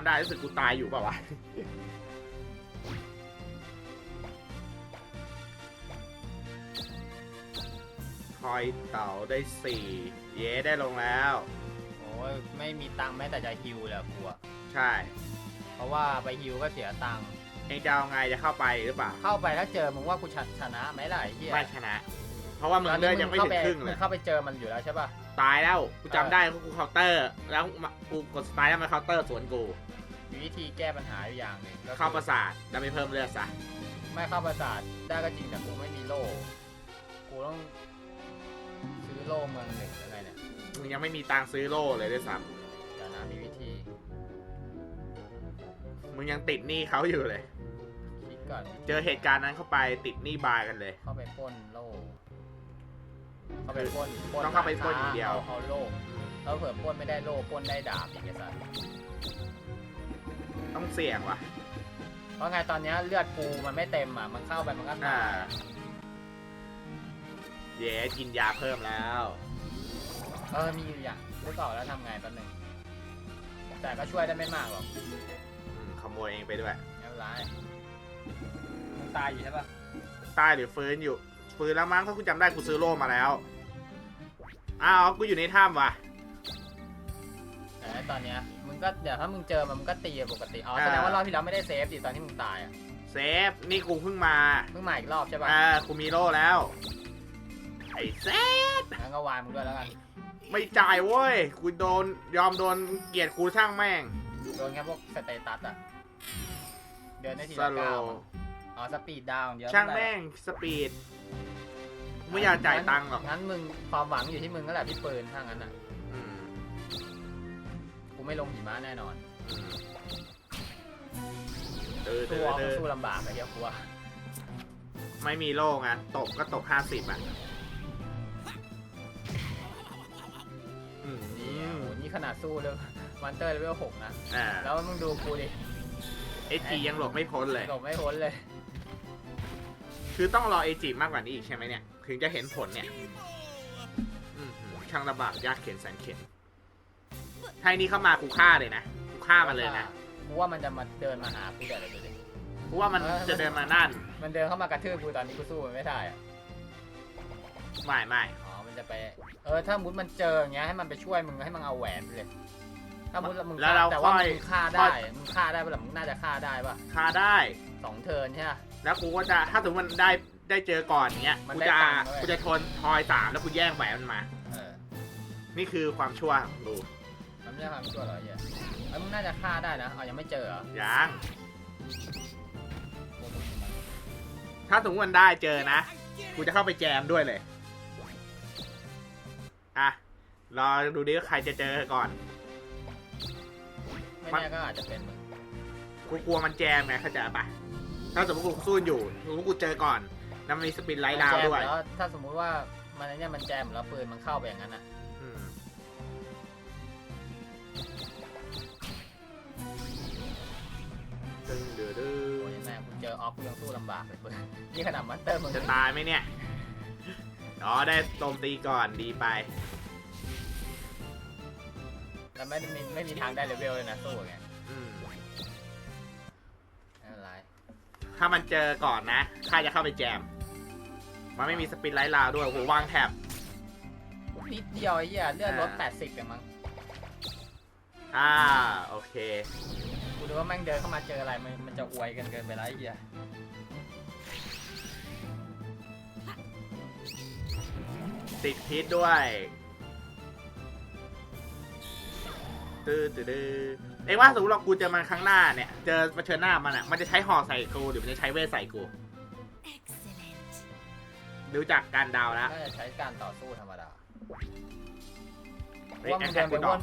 จำได้รู้สึกกูตายอยู่เปล่าวะคอยเต่าได้สี่เย้ได้ลงแล้ว โอ้ยไม่มีตังค์แม้แต่จะฮิวเลยอะกูอะใช่เพราะว่าไปฮิวก็เสียตังค์ เองจะเอาไงจะเข้าไปหรือเปล่าเข้าไปถ้าเจอมึงว่ากูชนะชนะไหมล่ะไอ้เหี้ยไม่ชนะ เพราะว่ามึงเลือดยังไม่ถึงครึ่งเลมึยงเข้าไปเจอมันอยู่แล้วใช่ป่ะ ตายแล้ว กูจำได้กูเคาน์เตอร์ แล้วกูกดสไตล์แล้วมันเคาน์เตอร์สวนกู มีวิธีแก้ปัญหาอยู่อย่างหนึ่งก็คือเข้าประสาทแล้วไม่เพิ่มเลือดซะไม่เข้าประสาทได้ก็จริงแต่กูไม่มีโล่กูต้องซื้อโล่เมืองหนึ่งหรือไงเนี่ยมึงยังไม่มีตังค์ซื้อโล่เลยด้วยซ้เดี๋ยวนะมีวิธีำมึงยังติดหนี้เขาอยู่เลย คิดก่อนเจอเหตุการณ์นั้นเข้าไปติดหนี้บายกันเลย เข้าไปปล้นโล่เข้าไปปล้นปล้นต้องเข้าไปปล้นอย่างเดียวเอาเอาโล่แล้วเผื่อปล้นไม่ได้โล่ปล้นได้ดาบอีกไอ้สัสต้ องเสี่ยงว่ะ เพราะไงตอนเนี้ยเลือดกูมันไม่เต็มอะ มันเข้าไปมันก็อ่าตายเย้กินยาเพิ่มแล้ว เออมีอยู่อย่างรู้ต่อแล้วทำไงแป๊บหนึงแต่ก็ช่วยได้ไม่มากหรอกอืมขโมยเองไปด้วย ไม่เป็นไรมึงตายอยู่ใช่ปะตายหรือฟื้นอยู่ ฟื้นแล้วมั้งถ้ากูจำได้กูซื้อโล่มาแล้ว อ้าว กูอยู่ในถ้ำว่ะแต่ตอนเนี้ยมึง ก็เดี๋ยวถ้ามึงเจอมันมึงก็ตีปกติอ๋ออ่าแสดงว่ารอบที่แล้วไม่ได้เซฟดิตอนที่มึงตายอะเซฟ นี่กูเพิ่งมาเพิ่งมาอีกรอบใช่ปะอ่ากูมีโล่แล้ว ไอ้เซฟงั้นก็วายมึงด้วยแล้วกันไม่จ่ายเว้ย กูโดนยอมโดนเกลียดกูช่างแม่ง โดนแค่พวกสเตตัสอะ เดินได้ทีสละโลก้าวอะอ๋อสปีดดาวน์เดียวช่างแม่งสปีดกูไม่อยากจ่ายตังค์หรอก งั้นมึงความหวังอยู่ที่มึงก็แหละพี่ปืนถ้างั้นอะอืมกู ไม่ลงหิมะแน่นอนอืมเออเอสู้อเอาเออสู้ลำบากไอ้เหี้ยกลัวไม่มีโล่ไงตกก็ตกห้าสิบอะอืมนี่อะโหนี่ขนาดสู้เลยวันเตอร์เลเวลหกนะ อ่าแล้วมึงดูกูดิเอจียังหลบไม่พ้นเลย หลบไม่พ้นเลย คือต้องรอเอจีมากกว่านี้อีกใช่ไหมเนี่ย ถึงจะเห็นผลเนี่ย อื้อหือช่างลำบากยากเข็นแสนเข็น ถ้าไอ้นี้เข้ามากูฆ่าเลยนะกูฆ่ามันเลยนะกูว่ามันจะมาเดินมาหากูเดี๋ยวเลยดูดิ กูว่ามันจะเดินมานั่นมันเดินเข้ามากระทืบกูตอนนี้กูสู้มันไม่ได้อะไม่ไม่อ๋อ มันจะไป เออ ถ้ามุดมันเจออย่างเงี้ยให้มันไปช่วยมึงให้มึงเอาแหวนไปเลย ถ้ามุดมึงแล้วเราแต่ว่าค่อยมึงฆ่าได้ มึงฆ่าได้ปะล่ะมึงน่าจะฆ่าได้ปะฆ่าได้ สองเทิร์นใช่ปะ แล้วกูก็จะถ้าสมมติมันได้ได้เจอก่อนอย่างเงี้ยมันกูได้จะตังค์ด้วย กูจะทนทอยสามแล้วกูแย่งแหวนมันมา เออ นี่คือความชั่วของกูมัน ไม่ใช่ความชั่วหรอกไอ้เหี้ยเอ้ยมึงน่าจะฆ่าได้นะเอายังไม่เจอเหรอยังถ้าสมมติมันได้เจอนะ กูจะเข้าไปแจมด้วยเลย อะ รอดูดิว่าใครจะเจอก่อน ไม่แน่ก็อาจจะเป็นมึงกูกลัวมันแจมไงเข้าใจปะถ้าสมมติกูสู้อยู่สมมติกูเจอก่อน แล้วมันมีสปินไลท์ดาวน์ด้วยแจมแล้วถ้าสมมุติว่ามันไอ้เนี่ยมันแจมแล้วปืนมันเข้าไปอย่างนั้นอะอืม ตึงเดือดโอ้ยแม่กูเจอออฟกูยังสู้ลำบากเลยเปืนนี่ขนาดมันเตอร์มึงจะตายไหมเนี่ย อ๋อได้โจมตีก่อนดีไป แล้วไม่มีไม่มีทางได้เลเวลเลยนะสู้ไงอืมไม่เป็นไรถ้ามันเจอก่อนนะข้าจะเข้าไปแจม มันไม่มีสปินไลท์ลาวด้วยโอ้โหวางแถบนิดเดียวไอ้เหี้ยเลือดลดอ่า80อย่างมั้ง อ่าโอเค กูดูว่าแม่งเดินเข้ามาเจออะไรมันมันจะอวยกันเกินไปแล้วไอ้เหี้ยติดพิษด้วยตื้อตื้อตื้อเอ้ยว่าสมมติเรากูเจอมันครั้งหน้าเนี่ย เจอเผชิญหน้ามันอะ มันจะใช้หอกใส่กูหรือมันจะใช้เวทใส่กู Excellent. ดูจากการเดาวแล้วน่าจะใช้การต่อสู้ธรรมดาเฮ้ยว่าแอมึคงแท็เดิกนกูไปดวอกน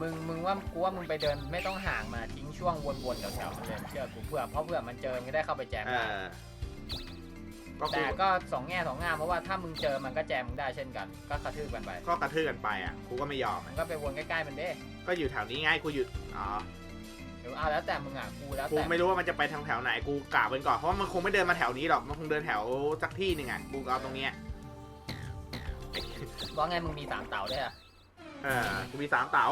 มึงมึงว่ากูว่ามึงไปเดินไม่ต้องห่างมาทิ้งช่วงวนๆแถวๆมันเลยเชื่อกูเพื่อเพราะเพื่อมันเจอมันก็ได้เข้าไปแจมเอได้อก็กูแต่ก็สองแง่สองงามเพราะว่าถ้ามึงเจอมันก็แจมมึงได้เช่นกัน ก็กระทืบกันไป ก็กระทืบกันไปอะกูก็ไม่ยอมมัอะนก็ไปวนใกล้ๆมันเด้ก็อยู่แถวนี้ไง่ายกูอยู่อ๋อหรือเอาแล้วแต่มึงอะกูแล้วกูแต่ไม่รู้ว่ามันจะไปทางแถวไหนกูกล่าวเป็นก่อนเพราะว่ามันคงไม่เดินมาแถวนี้หรอกมันคงเดินแถวสักที่หนึ่งอะกูเอาตรงเนี้ยว่าไงมึงมีสามเต่าด้วยอะเอกูมีสามเต๋า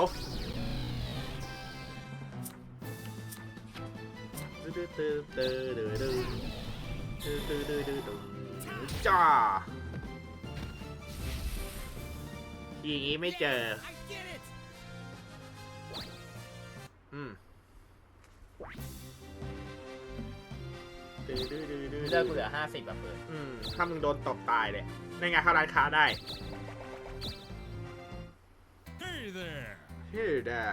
ตื้อตื้อตื้อตื้อตื้อตื้อตื้อตื้อตื้อตื้อจ้าทีอย่างงี้ไม่เจอ อืมตื้อตื้อตื้อตื้อเลือกกูเหลือห้าสิบแบบเปิดอืมถ้ามึงโดนตบตายเลยในไงเข้าร้านค้าได้ Hey there! ชื่อดา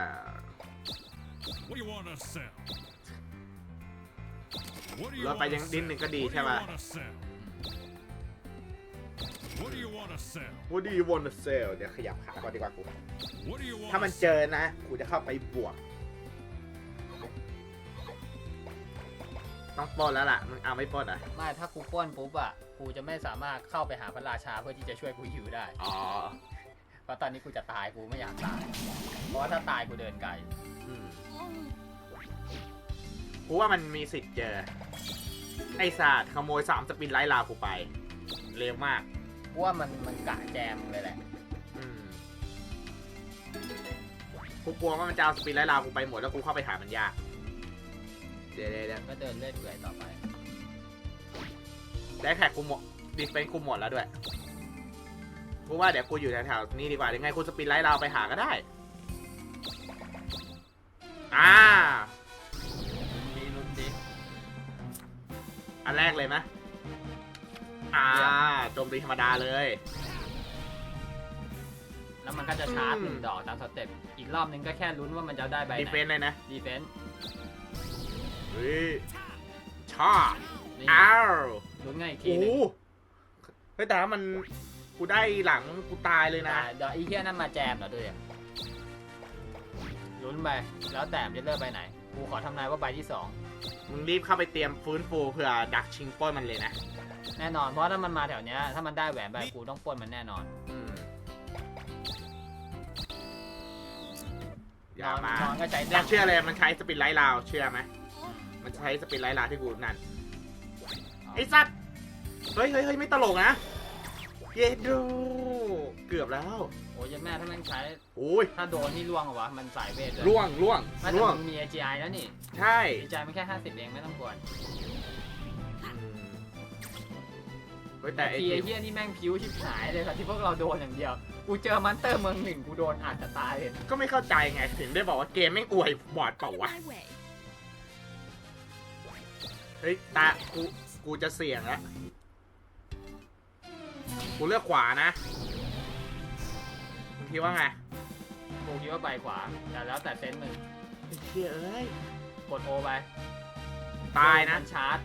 What do you want to sell? What do you เราไป wanna ยังดิ้นห sell? นึ่งก็ดี What do ใช่ you ป่ะ wanna sell? What do you want to sell? What do you want to sell เดี๋ยวขยับขาก่อนดีกว่ากู What do you want ถ้ามันเจอนะกูจะเข้าไปบวก ต้องปล้นแล้วล่ะมึงเอาไม่ปล้นอะไม่ถ้ากูป้วนปุ๊บอะกูจะไม่สามารถเข้าไปหาพระราชาเพื่อที่จะช่วยกูหิวได้ อ๋อ เพราะตอนนี้กูจะตายกูไม่อยากตาย เพราะว่าถ้าตายกูเดินไกลอืมกูว่ามันมีสิทธิ์เจอ ไอ้ศาสตร์ขโมยสามสปินไล่ลาวกูไป เร็วมาก กูว่ามันมันกะแจมเลยแหละ อืมกูกลัวว่ามันจะเอาสปินไล่ลาวกูไปหมดแล้วกูเข้าไปหามันยาก เดี๋ยวเดี๋ยวเดี๋ยวก็เดินเลื่อยเปื่อยต่อไป ได้แท็กกูหมดดิสเป็นกูหมดแล้วด้วย กูว่าเดี๋ยวกูอยู่แถวๆนี้ดีกว่ายังไงกูสปินไล่ลาวไปหาก็ได้ อ่า มีลุ้นดิอันแรกเลยไหมอ่าโจมตีธรรมดาเลย แล้วมันก็จะชาร์จอืมหนึ่งดอกตามสเต็ป อีกรอบนึงก็แค่ลุ้นว่ามันจะได้ใบดีไหนเฟนส์เลยนะ ดีเฟนส์เฮ้ยชอบนี่อ้าวลุ้นง่ายอีกทีโอ้หนึงเฮ้ยแต่ว่ามัน กูได้หลังกูตายเลยนะแต่เดี๋ยวไอีเทียนั่นมาแจมเหรอด้วยลุ้นไป แล้วแต่มันจะเลือกใบไหน กูขอทำนายว่าใบที่สองมึงรีบเข้าไปเตรียมฟื้นฟูเผื่อดักชิงปล้นมันเลยนะ แน่นอน เพราะถ้ามันมาแถวเนี้ย ถ้ามันได้แหวนใบกูต้องปล้นมันแน่นอนอืมอย่านอนมานอนก็ใช้อยากเชื่อเลยมันใช้สปินไลท์ลาวเชื่อไหมอืมมันใช้สปินไลท์ลาวที่กูนั่น ไอ้สัตว์ เฮ้ยเฮ้ยเฮ้ยไม่ตลกนะ เยดูเกือบแล้ว โอ้ยแม่ถ้ามันใช้โอ้ยถ้าโดนนี่ล่วงเหรอวะ มันสายเวทเลยล่วงล่วงไม่แต่ล่วงมันมี AGI แล้วนี่ ใช่ AGI มันแค่ 50 เองไม่ต้องกลัวอืมเฮ้ยแต่แต่ไอ้ทีไอ้ที่เหี้ยนี่แม่งพิ้วชิบหายเลยค่ะที่พวกเราโดนอย่างเดียว กูเจอมันเตอร์เมืองหนึ่งกูโดนอาจจะตายเลยก็ไม่เข้าใจไงถึงได้บอกว่าเกมไม่งอวยบอดเปล่าวะ My way. เฮ้ยตากูกูจะเสี่ยงแล้ว กูเลือกขวานะมึงคิดว่าไงกูคิดว่าใบขวา แต่แล้วแต่เซนส์มึงไอ้เชี่ยเอ้ยกดโอไปตายนะ มันชาร์จ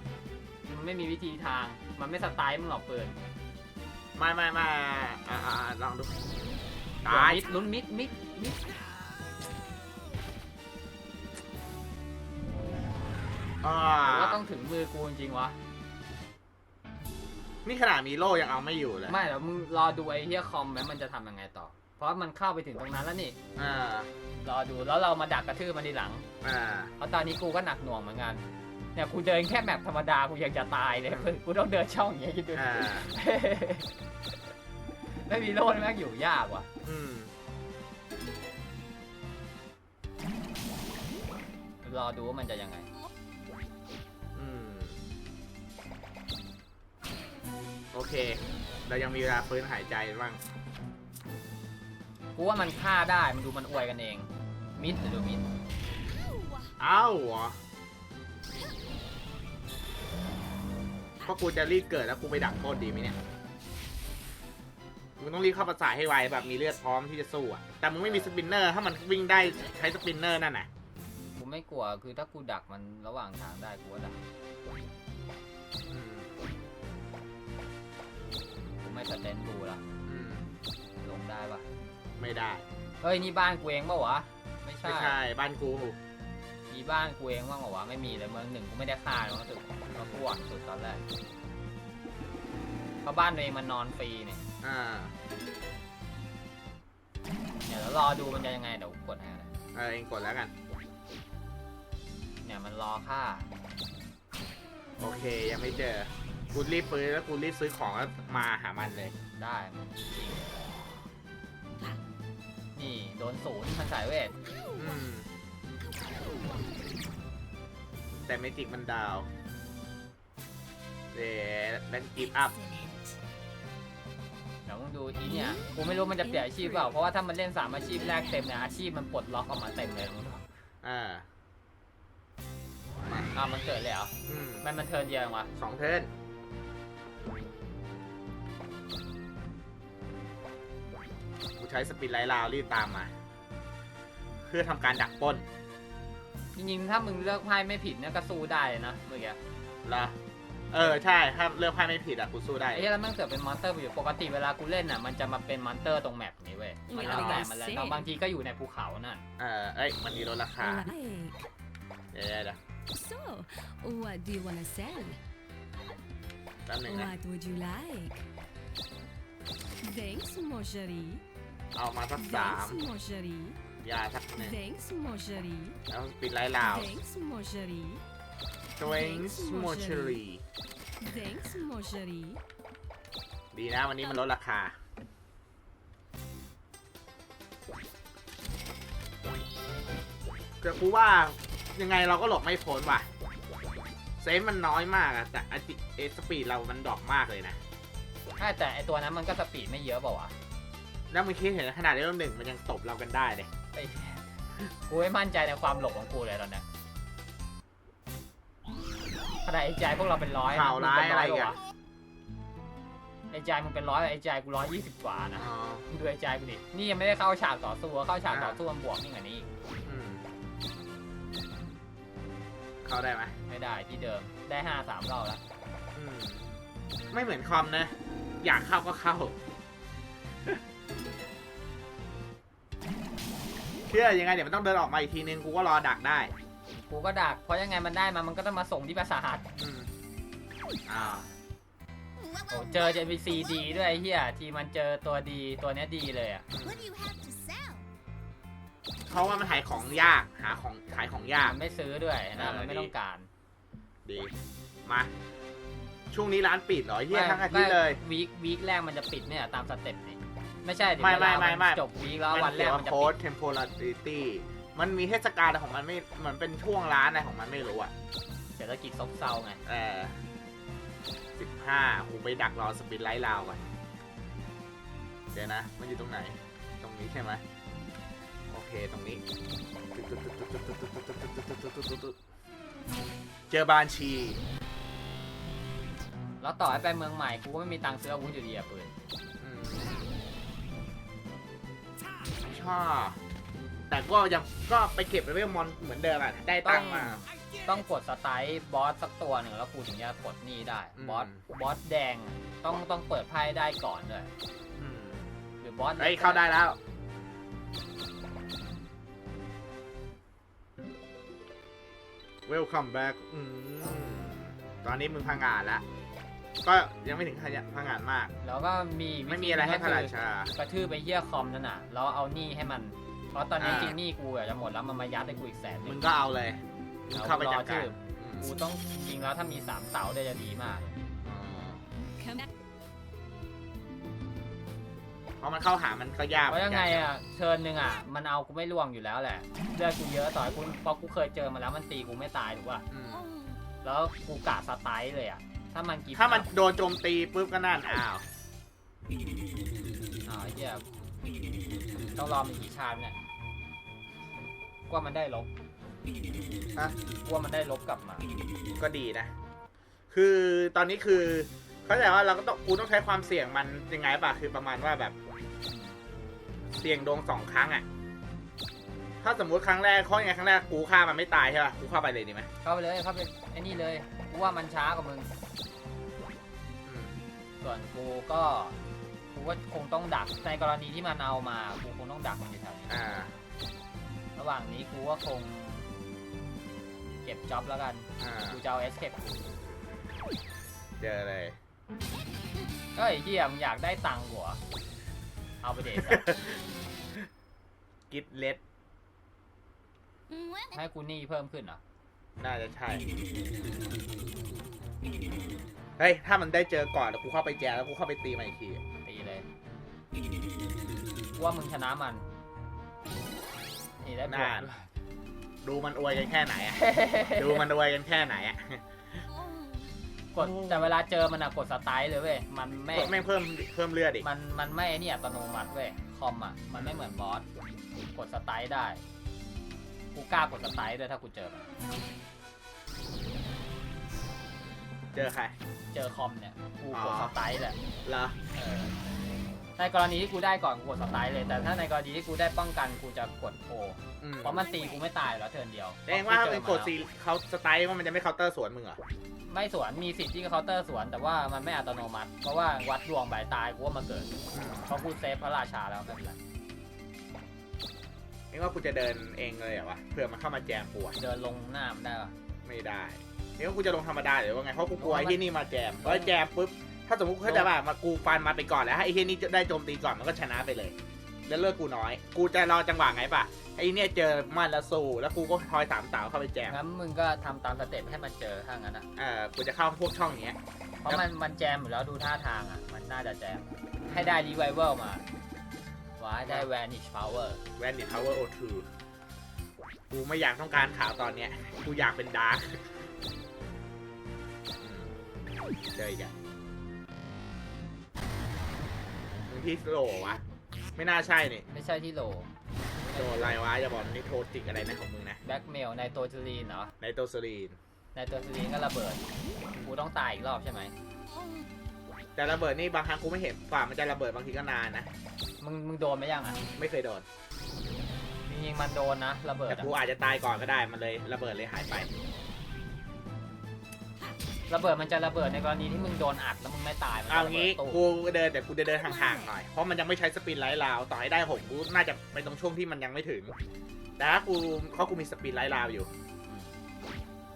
มันไม่มีวิธีทาง มันไม่สไตล์มึงหรอกเปิดไม่ไม่ไม่อ่าอ่าอ่าลองดู ตาย มิดลุ้นมิดมิดมิดอ่า ว่าต้องถึงมือกูจริงๆวะ นี่ขนาดมีโล่ยังเอาไม่อยู่เลยไม่แล้วมึงรอดูไอ้เฮียคอมไหมมันจะทำยังไงต่อ เพราะมันเข้าไปถึงตรงนั้นแล้วนี่ อ่ารอดูแล้วเรามาดักกระทืบมันทีหลัง อ่าเพราะตอนนี้กูก็หนักหน่วงเหมือนกัน เนี่ยกูเดินแค่แมปธรรมดากูยังจะตายเลยกูต้องเดินช่องอย่างเงี้ยคิดดู อ่า ไม่มีโล่นี่แม่งอยู่ยากว่ะ อืมรอดูว่ามันจะยังไง โอเค เรายังมีเวลาฟื้นหายใจบ้าง กูว่ามันฆ่าได้มันดูมันอวยกันเอง มิดหรือดูมิดเอ้าเหรอก็กูจะรีบเกิดแล้วกูไปดักโทษดีไหมเนี่ย มึงต้องรีบเข้าประสาทให้ไวแบบมีเลือดพร้อมที่จะสู้อะแต่มึงไม่มีสปินเนอร์ถ้ามันวิ่งได้ใช้สปินเนอร์นั่นน่ะ กูไม่กลัวคือถ้ากูดักมันระหว่างทางได้กูว่าดัก ไม่สเตนบูละอืมลงได้ปะไม่ได้ เฮ้ยนี่บ้านกูเองปะวะ ไม่ใช่ ไม่ใช่บ้านกูมีบ้านกูเองบ้างปะวะไม่มีเลยเมืองหนึ่งกูไม่ได้ฆ่าเลยรู้สึกเรากูหวังสุดตอนแรกเพราะบ้านตัวเองมันนอนฟรีเนี่ยอ่าเนี่ยแล้วรอดูมันจะยังไงเดี๋ยวกูกดให้นะเออเองกดแล้วกัน เนี่ยมันรอฆ่า โอเคยังไม่เจอ กูรีบฟื้นแล้วกูรีบซื้อของแล้วมาหามันเลย ได้มันจริงนี่ โดนศูนย์มันสายเวท อืม แต่เมจิกมันดาวเดแล้วกิฟอัพ Excellent. เดี๋ยวมึงดูอีเนี่ย กูไม่รู้มันจะเปลี่ยนอาชีพเปล่า เพราะว่าถ้ามันเล่นสามอาชีพแรกเต็มเนี่ยอาชีพมันปลดล็อกออกมาเต็มเลยมึงดูอ่า อ้าวมันเกิดเลยเหรออืม มันมันเทิร์นเดียวเองวะสองเทิร์น ใช้สปินไลท์ลาวรีบตามมา เพื่อทำการดักปล้นจริงๆถ้ามึงเลือกไพ่ไม่ผิดเนี่ยก็สู้ได้เลยนะเมื่อกี้เหรอเออใช่ถ้าเลือกไพ่ไม่ผิดอะกูสู้ได้ไอ้เหี้ยแล้วมันเกิดเป็นมอนสเตอร์ไปอยู่ปกติเวลากูเล่นอะมันจะมาเป็นมอนสเตอร์ตรงแมปนี้เว้ยมันแล้วแต่มันแล้วแต่บางทีก็อยู่ในภูเขานั่นเออเอ้ยมันมีลดราคา Like. เดี๋ยวเดี๋ยวเดี๋ยว So, what do you want to sell? แป๊บหนึงนะ What would you like? Thanks, Marjorie. เอามาสักสาม Thanks, Marjorie. ยาสักหนึ่ง Thanks, Marjorie. แล้วสปินไลท์ลาว Thanks, Marjorie. ทเวนส์มอชรี Thanks, Marjorie. ดีนะวันนี้มันลดราคา แต่กูว่ายังไงเราก็หลบไม่พ้นว่ะ เซฟมันน้อยมากอะแต่อติเอสปีดเรามันดรอกมากเลยนะใช่แต่ไอตัวนั้นมันก็สปีดไม่เยอะเปล่าวะ แล้วมึงคิดเห็นขนาดเลเวลหนึ่งมันยังตบเรากันได้เลยไอ้เหี้ยกูไม่มั่นใจในความหลบของกูเลยตอนเนี้ยขนาดไอ้ใจพวกเราเป็นร้อยข่าวร้ายอะไรมึงเป็นกันวไอ้ใจมึงเป็นร้อยไอ้ใจกูร้อยยี่สิบกว่านะอ๋อมึงดูไอ้ใจกูดิ นี่ยังไม่ได้เข้าฉากต่อสู้เข้าฉากต่อสู้มันบวกนี่กว่านี้อีกอืมเข้าได้ไหมไม่ได้ที่เดิมได้ห้าสามรอบแล้ว อืมไม่เหมือนคอมนะ อยากเข้าก็เข้า เชื่อยังไงเดี๋ยวมันต้องเดินออกมาอีกทีนึงกูก็รอดักได้กูก็ดัก เพราะยังไงมันได้มา มันก็ต้องมาส่งที่ปราสาทอืมอ่าโอ้เจอ JVC ดีด้วยไอ้เฮียทีมันเจอตัวดีตัวเนี้ยดีเลยอะ What do you have to sell? เพราะว่ามันขายของยากหาของขายของยาก มันไม่ซื้อด้วยเอนะอมันไม่ดี ต้องการดีมาช่วงนี้ร้านปิดเหรอเฮียทั้งอาทิตย์เลย วีควีคแรกมันจะปิดเนี่ยตามสเต็ปนี่ ไม่ใช่ดิไม่เวลาไม่ไม่นจบวีคแล้ววันแรกมันจะโค้ปิดด temporality มันมีเทศกาลแต่ของมันไม่เหมือนเป็นช่วงร้านอะไรของมันไม่รู้อะเศรษฐกิจซบเซาไงเออสิบห้ากูไปดักรอสปินไลท์ลาวก่อนเดี๋ยวนะ มันอยู่ตรงไหน ตรงนี้ใช่ไหมโอเคตรงนี้ เจอบานชี แล้วต่อให้ไปเมืองใหม่กูก็ไม่มีตังค์ซื้ออาวุธอยู่ดีอะปืนอืม ชอบ แต่ก็ยังก็ไปเก็บไปเวลมอนเหมือนเดิมอะ ได้ตังค์มา ต้องกดสไตล์บอสสักตัวหนึ่งแล้วกูถึงจะกดนี่ได้ อืม บอสบอสแดงต้องต้องเปิดไพ่ได้ก่อนด้วยอืมหรือบอสเฮ้ยเข้าได้แล้ว Welcome back อืมตอนนี้มึงพังงานแล้ว ก็ยังไม่ถึงขยะพังงานมาก แล้วก็มีไม่มีอะไรให้พระราชากระทืบไปเหี้ยคอมนั่นน่ะแล้วเอาหนี้ให้มัน เพราะตอนนี้อ่า จริงหนี้กูอะจะหมดแล้วมันมายัดให้กูอีกแสนหนึมึงงก็เอาเลยมึงเอาเข้าไปรอจัดการชื่ออืมกูต้องจริงแล้วถ้ามีสามเสาได้จะดีมากอ๋อ Come back. เพราะมันเข้าหามันก็ยากเพราะยังไงอะเชิญหนึ่งอะมันเอากูไม่ล่วงอยู่แล้วแหละเลือดกูเยอะต่อยกูเพราะกูเคยเจอมาแล้วมันตีกูไม่ตายถูกป่ะอืม Oh. แล้วกูกะสไตล์เลยอะ ถ้ามันกินถ้ามันโดนโจมตีปุ๊บก็นั่นอ้าวอ๋อไอ้เหี้ยต้องรอมันกี่ชาติเนี่ยกว่ามันได้ลบฮะกว่ามันได้ลบกลับมา ก็ดีนะ คือตอนนี้คือเข้าใจว่าเราก็ต้องกูต้องใช้ความเสี่ยงมันยังไงป่ะคือประมาณว่าแบบ เสี่ยงดวงสองครั้งอะถ้าสมมุติครั้งแรกข้อยังไงครั้งแรกกูฆ่ามันไม่ตายใช่ป่ะกูเข้าไปเลยดีไหมเข้าไปเลยเข้าไปไอ้นี่เลยกู ว่ามันช้ากว่ามึงอืมส่วนกูก็กูว่าคงต้องดักในกรณีที่มันเอามากูคงต้องดักมันอยู่แถวนี้อ่า ระหว่างนี้กูก็คง เก็บจ็อบแล้วกันอ่า กูจะเอาเอสเคปเจอเลยเฮ้ยเฮียมึงอยากได้ตังค์หัวะเอาไปเดทกิดเลส What? ให้กูหนี้เพิ่มขึ้นเหรอ น่าจะใช่ เฮ้ย ถ้ามันได้เจอก่อนเดี๋ยวกูเข้าไปแจมแล้วกูเข้าไปตีมันอีกทีตีเลยกูว่ามึงชนะมัน นี่ได้บวกนานด้วยดูมันอวยกันแค่ไหนอะ ดูมันอวยกันแค่ไหนอะกดแต่เวลาเจอมันอะกดสไตล์เลยเว้ย มันไม่ แม่งเพิ่มเพิ่มเลือดอีก มันมันไม่ไอ้นี่อัตโนมัติเว้ยคอมอะมันไม่เหมือนบอสกดสไตล์ได้ กูกล้ากดสไตล์ด้วยถ้ากูเจอมันเจอใคร เจอคอมเนี่ยกูกดอ๋อสไตล์แหละเหรอ เออในกรณีที่กูได้ก่อนกูกดสไตล์เลย แต่ถ้าในกรณีที่กูได้ป้องกันกูจะกดโออืมเพราะมันตีกูไม่ตายอยู่แล้วเทิร์นเดียวแสดงว่าถ้าพเป็นระกดจอซีเขาสไตล์ว่ามันจะไม่เคาน์เตอร์สวนมึงเหรอ ไม่สวนมีสิทธิ์ที่เคาน์เตอร์สวนแต่ว่ามันไม่อัตโนมัติ เพราะว่าวัดดวงใบตายกูว่ามาเกิดเพราะกูเซฟพระราชาแล้วไม่เป็นไร เองว่ากูจะเดินเองเลยเหรอวะเผื่อมันเข้ามาแจมกูอะเดินลงหน้ามันได้ปะไม่ได้เองว่ากูจะลงธรรมดาหรือว่าไงเพราะกูกลัวลงไอ้มาที่นี่มาแจมเพราะไอ้แจมปุ๊บถ้าสมมติเขาใจะแบบมากูฟันมาไปก่อนแล้วให้ไอ้ที่นี่ได้โจมตีก่อนมันก็ชนะไปเลย แล้วเลือกกูน้อย กูจะรอจังหวะไงปะไอ้เนี่ยเจอมันแล้วสู้แล้วกูก็ทอยสามเต่าเข้าไปแจมงั้นมึงก็ทำตามสเต็ปให้มันเจอถ้างั้นอะเออกูจะเข้าพวกช่องอย่างเงี้ย เพราะมันมันแจมอยู่แล้วดูท่าทางอะมันน่าจะแจมให้ได้รีไวเวลมา ว่าให้ได้ vanish power แวนดิทาวเวอร์โอทูกูไม่อยากต้องการข่าวตอนเนี้ย กูอยากเป็นดาร์กเจออีกอะมึงที่โหลวะ ไม่น่าใช่นี่ไม่ใช่ที่โหลโดนอะไรวะอย่าบอกนี่โทรติกอะไรนะของมึงนะแบ็กเมลในโตจูลีนเหรอในโตสลีนในโตจูลีนก็ระเบิด กูต้องตายอีกรอบใช่ไหม แต่ระเบิดนี่บางครั้งกูไม่เห็นกว่ามันจะระเบิดบางทีก็นานนะ มึงมึงโดนไหมยังอะไม่เคยโดน จริงๆมันโดนนะระเบิดแต่อะกูอาจจะตายก่อนก็ได้มันเลยระเบิดเลยหายไประเบิดมันจะระเบิดในกรณีที่มึงโดนอัดแล้วมึงไม่ตายมันเอาจะระเบิงี้ดตู้กูเดินแต่กูจะเดินห่างๆหน่อยเพราะมันยังไม่ใช้สปินไลท์ราวต่อให้ได้หกกูน่าจะไปตรงช่วงที่มันยังไม่ถึงแต่ถ้ากูเขากูมีสปินไลท์ราวอยู่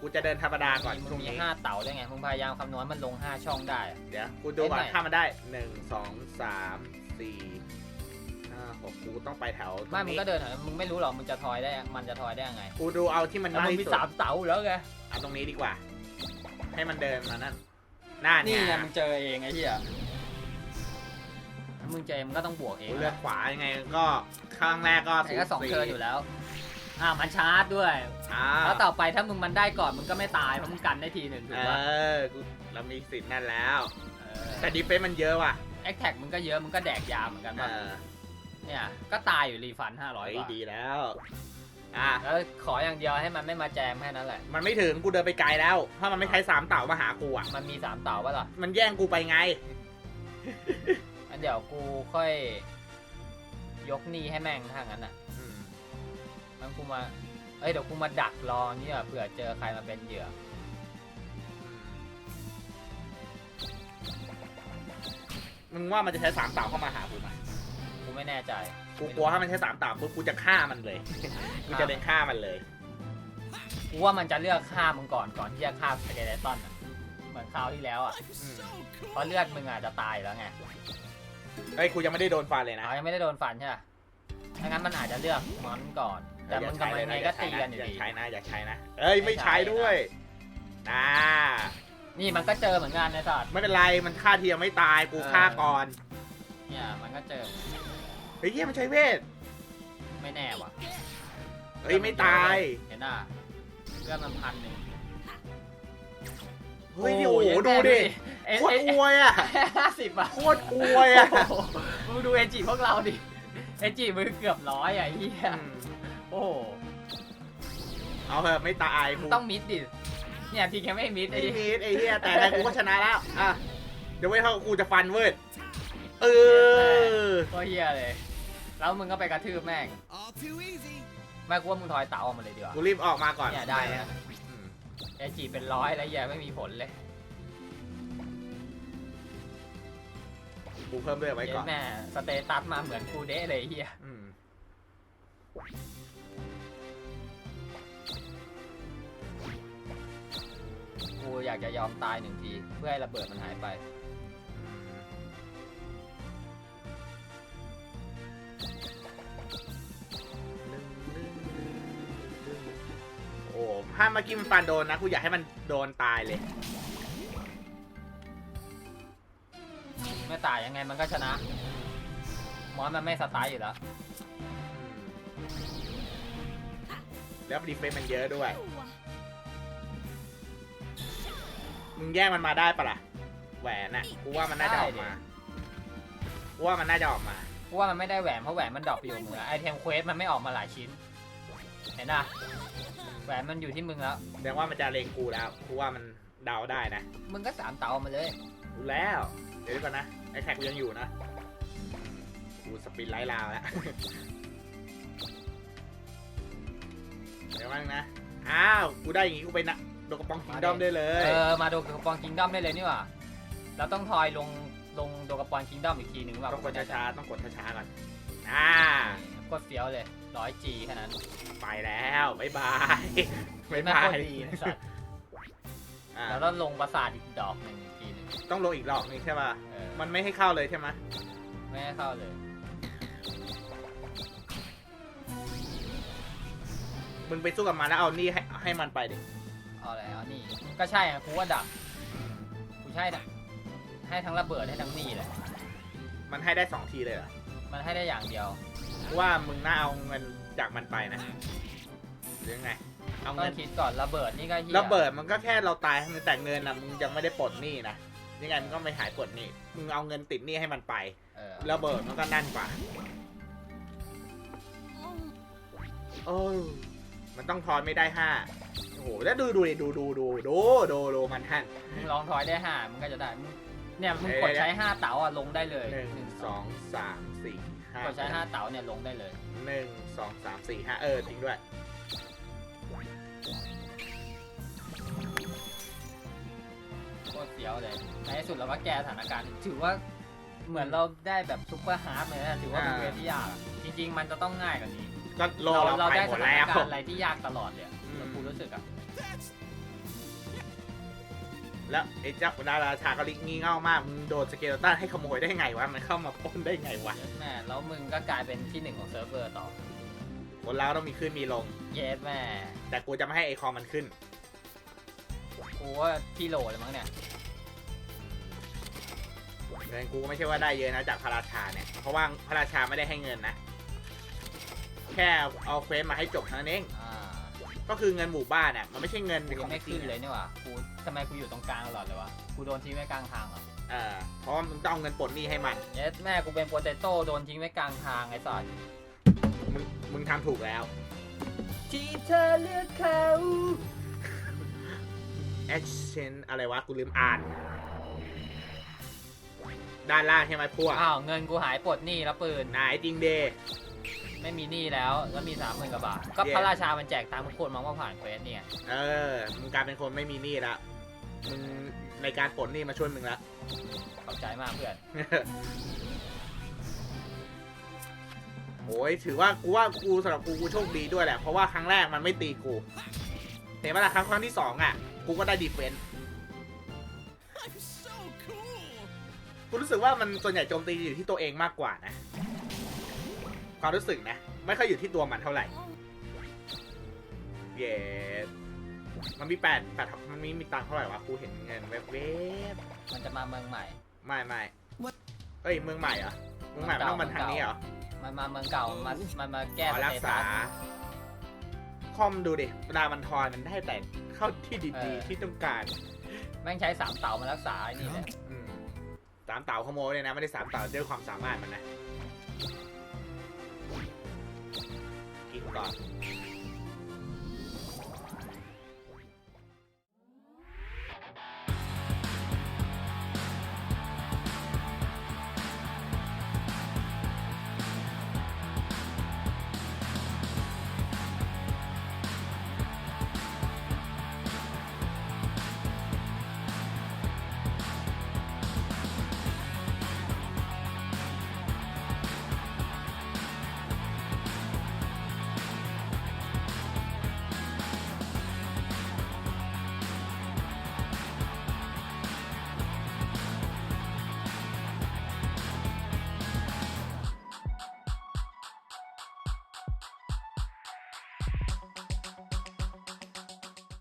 กูจะเดินธรรมดาก่อนมึช่วงงมีนี้ห้าเต๋าได้ไงมึงพยายามคำนวณมันลงห้าช่องได้อะ เดี๋ยวกูดูก่อนเล่นไหนถ้ามันได้หนึ่งสองสามสี่ห้าหกกูต้องไปแถวตรไม่งมึงนี้ก็เดินหน่อยมึงไม่รู้หรอกมึงจะทอยได้มันจะทอยได้ยังไงกูดูเอาที่มันแล้วน้อมึยงมีที่สุดสามเต๋าอยู่แล้วไงเอาตรงนี้ดีกว่า ให้มันเดินมานั่นน่านี่เนี่ยไงมึงเจอเองไอ้เหี้ยมึงเจอมึงก็ต้องบวกเองกูเลือกขวายังไงก็ข้างแรกก็ไอ้ก็สองเทิร์นอยู่แล้ว อ่ามันชาร์จด้วยอ่าแล้วต่อไปถ้ามึงมันได้ก่อนมึงก็ไม่ตายเพราะมึงกันได้ทีหนึ่งถูเอกป่ะอกูเรามีสิทธิ์นั่นแล้วเออแต่ดีเฟนซ์มันเยอะว่ะแอคแท็กมึงก็เยอะมึงก็แดกยาเหมือนกันเอป่ะอเนี่ยก็ตายอยู่รีฟันห้าร้อยเฮ้ยบาทดีแล้ว อะ แล้วขออย่างเดียวให้มันไม่มาแจมแค่นั้นแหละ มันไม่ถึงกูเดินไปไกลแล้ว ถ้ามันไม่ใช้สามเต่ามาหากูอะ มันมีสามเต่าป่ะล่ะมันแย่งกูไปไงงั้นเดี๋ยวกูค่อย ยกหนี้ให้แม่งถ้างั้นอะอืม งั้นกูมา เอ้ยเดี๋ยวกูมาดักรอเนี่ยเผื่อเจอใครมาเป็นเหยื่อมึงว่ามันจะใช้สามเต่าเข้ามาหากูไหมกูไม่แน่ใจกูกลัวถ้ามันใช้สามเต่าปุ๊บกูจะฆ่ามันเลย กูจะเดินฆ่ามันเลย กูว่ามันจะเลือกฆ่ามึงก่อนก่อนที่จะฆ่าสเกเลตันอะเหมือนคราวที่แล้วอะอืมเพราะเลือดมึงอาจจะตายแล้วไงเฮ้ยกูยังไม่ได้โดนฟันเลยนะเขายังไม่ได้โดนฟันใช่ปะถ้างั้นมันอาจจะเลือกมอนก่อน แต่มึงกับมันยังไงก็ตีกันอยู่อย่าดีใช้นะอย่าใช้นะ เอ้ยไม่ใช้ด้วยนะนี่มันก็เจอเหมือนกันนะสัตว์ไม่เป็นไรมันฆ่าทียังไม่ตายกูฆ่าก่อนเนี่ยมันก็เจอเฮ้ยเหี้ยมันใช้เวทไม่แน่ว่ะเฮ้ยไม่ตายเห็นอะเลือดมันพันหนึ่งเฮ้ยโอ้โหดูดิเอ็นโคตรเอ็นอวยอะห้าสิบอะโคตรอวยอะโอ้โหมึงดูเอ็นจีพวกเราดิเอ็นจีมือเกือบร้อยอะไอ้เหี้ยอืม โอ้โหเอาเถอะไม่ตายกูต้องมิดดิ เนี่ยพี่แค่ไม่มิดไอ้ไอ้เหี้ยมีดไอ้เหี้ยแต่ในกูก็ชนะแล้วอะเดี๋ยวไว้เท่ากูจะฟันเว้ยเออก็เหี้ยเลย แล้วมึงก็ไปกระทืบแม่ง All too easy. แม่กูว่ามึงถอยเต๋าออกมาเลยดีกว่า กูรีบออกมาก่อนเนี่ยได้นะ อืมเอ็นจีเป็นร้อยแล้วเหี้ยไม่มีผลเลยกูเพิ่มเลือดไว้ก่อน เย็นแม่สเตตัสมาเหมือนกูเด้เลยไอ้เฮียอืม อยากจะยอมตายหนึ่งที เพื่อให้ระเบิดมันหายไป โอ้ถ้าเมื่อกี้มันฟันโดนนะ กูอยากให้มันโดนตายเลย ไม่ตายยังไงมันก็ชนะ มอนมันไม่สไตล์อยู่แล้วเแล้วดีเฟนมันเยอะด้วย มึงแย่งมันมาได้ปะล่ะ แหวนน่ะกูว่ามันน่าจะออกมากูว่ามันน่าจะออกมา กูว่ามันไม่ได้แหวนเพราะแหวนมันดรอปอยู่มือไอเทมเควสมันไม่ออกมาหลายชิ้น เห็นป่ะแหวนมันอยู่ที่มึงแล้ว แสดงว่ามันจะเลงกูแล้วกูว่ามันเดาได้นะมึงก็สามเตามาเลยรู้แล้ว เดี๋ยวก่อนนะไอ้แท็กกูยังอยู่นะอืมกูสปินไล่ลาวแล้วเดี๋ยวว่านึงนะ อ้าว กูได้อย่างงี้กูไปนะโดน กระป๋องคิงดอมได้เลเอยอมาโดกระปอนคิงดอมได้เลยนี่หว่าเราต้องทอยลงลงโดกระปอนคิงดอมอีกทีหนึ่งว่าต้องกดช้าๆต้องกดช้าๆก่อนอ่าๆกดเฟี้ยวเลยร้อยจีแค่นั้นไปแล้วบ๊ายบายบ๊ายไม่บาโคยตรดีนะสัตว์อ่าแล้วก็ลงปราสาทอีกดอกหนึ่งอีกทีหนึ่งต้องลงอีกรอบนึงใช่ป่ะเออมันไม่ให้เข้าเลยใช่ไหมไม่ให้เข้าเลย มึงไปสู้กับมันแล้วเอานี่ให้ให้มันไปดิ เอาแล้วนี่ ก็ใช่อะกูว่าดักกูใช่ดักให้ทั้งระเบิดให้ทั้งนี่แหละ มันให้ได้สองทีเลยเหรอมันให้ได้อย่างเดียวกูว่ามึงน่าเอาเงินจากมันไปนะหรือยังไง เอาต้อเงินงคิดก่อนระเบิดนี่ก็เฮียระเบิดมันก็แค่เราตายแต่เงินนะมึงยังไม่ได้ปลดหนี้นะยังไงมันก็ไม่หายปลดหนี้มึงเอาเงินติดหนี้ให้มันไปเออระเบิดมันก็นั่นกว่าโอ้ย มันต้องทอนไม่ได้ห้าโอ้โหแล้วดูดูดิดูดูดูดูดูดูมันท่านมึงลองทอยได้ห้ามันก็จะได้มึงเนี่ยมึงเอ้ยกดใช้ห้าเต๋าอะลงได้เลยหนึ่งสองสามสี่ห้ากดใช้ห้าเต๋าเนี่ยลงได้เลย หนึ่งสองสามสี่ห้าเออจริงด้วย โคตรเสียวเลย ในที่สุดเราก็แก้สถานการณ์ ถือว่าเหมือนเราได้แบบซุปเปอร์ฮาร์ดเลยนะ ถือว่าเป็นอ่า เวทที่ยากอะจริง ๆ มันจะต้องง่ายกว่านี้ ก็โลเราเราเราไปได้หมสดถานแล้ว การณ์อะไรที่ยากตลอดเลยอะอืมกูรู้สึกอะแล้วไอ้เจ้าดาราชาก็ลิกงี่เง่ามากมึงโดนสเกลตันให้ขโมยได้ไงวะ มันเข้ามาปล้นได้ไงวะเย็ดแม่แล้วมึงก็กลายเป็นที่หนึ่งของเซิร์ฟเวอร์ต่อ คนเราต้องมีขึ้นมีลง เย็ดแม่แต่กูจะไม่ให้ไอคอมมันขึ้น กูว่าที่โหลเลยมั้งเนี่ย เงินกูก็ไม่ใช่ว่าได้เยอะนะจากพระราชาเนี่ย เพราะว่าพระราชาไม่ได้ให้เงินนะ แค่เอาเควสมาให้จบเท่านั้นเอง อ่าก็คือเงินหมู่บ้านเนี่ยมันไม่ใช่เงินกูขยัองงไม่จริขึ้งนเลยอะนี่หว่ากูทำไมกูอยู่ตรงกลางตลอดเลยวะกูโดนทิ้งไว้กลางทางเหรอเออเพราะว่ามึงต้องเอาเงินปลดหนี้ให้มันเย็ดแม่กูเป็นโปเตโต้โดนทิ้งไว้กลางทางไอ้สัสมึงมึงทำถูกแล้ว ที่เธอเลือกเขาแอชเชนอะไรวะ กูลืมอ่าน ด้านล่างใช่ไหมพวกอ้าวเงินกูหายปลดหนี้แล้วปืน นายจริงเด ไม่มีหนี้แล้ว แล้วมีสามหมื่นกว่าบาท ก็เย้พระราชามันแจกตามทุกคนมาว่าผ่านเควสเนี่ย เออ มึงกลายเป็นคนไม่มีหนี้ละมึงในการปลดหนี้มาช่วยมึงละขอบใจมากเพื่อนโอ้ยถือว่ากูว่ากูสำหรับกูกูโชคดีด้วยแหละ เพราะว่าครั้งแรกมันไม่ตีกูเห็นไหมล่ะครั้งครั้งที่สองอะ กูก็ได้ดีเฟนต์ I'm so cool. กูรู้สึกว่ามันส่วนใหญ่โจมตีอยู่ที่ตัวเองมากกว่านะ ความรู้สึกนะ ไม่ค่อยอยู่ที่ตัวมันเท่าไหร่เย้มันมีแปดแปดมันมีมีตังค์เท่าไหร่วะกูเห็นเงินแวบมันจะมาเมืองใหม่ๆไม่ไม่เอ้ยเมืองใหม่เหรอเมืองใหม่มันต้องมันทางนี้เหรอมันมาเมืองเก่ามันมันมาแก้ขอสรักเตษาตัสคอมดูดิเวลามันทอนมันได้แต่เข้าที่เอดีอๆที่ต้องการ แม่งใช้สามเต๋ามารักษาไอ้นี่แหละอืมสามเต่าขโมยเลยนะ ไม่ได้สามเต่าด้วยความสามารถมันนะ กินก่อน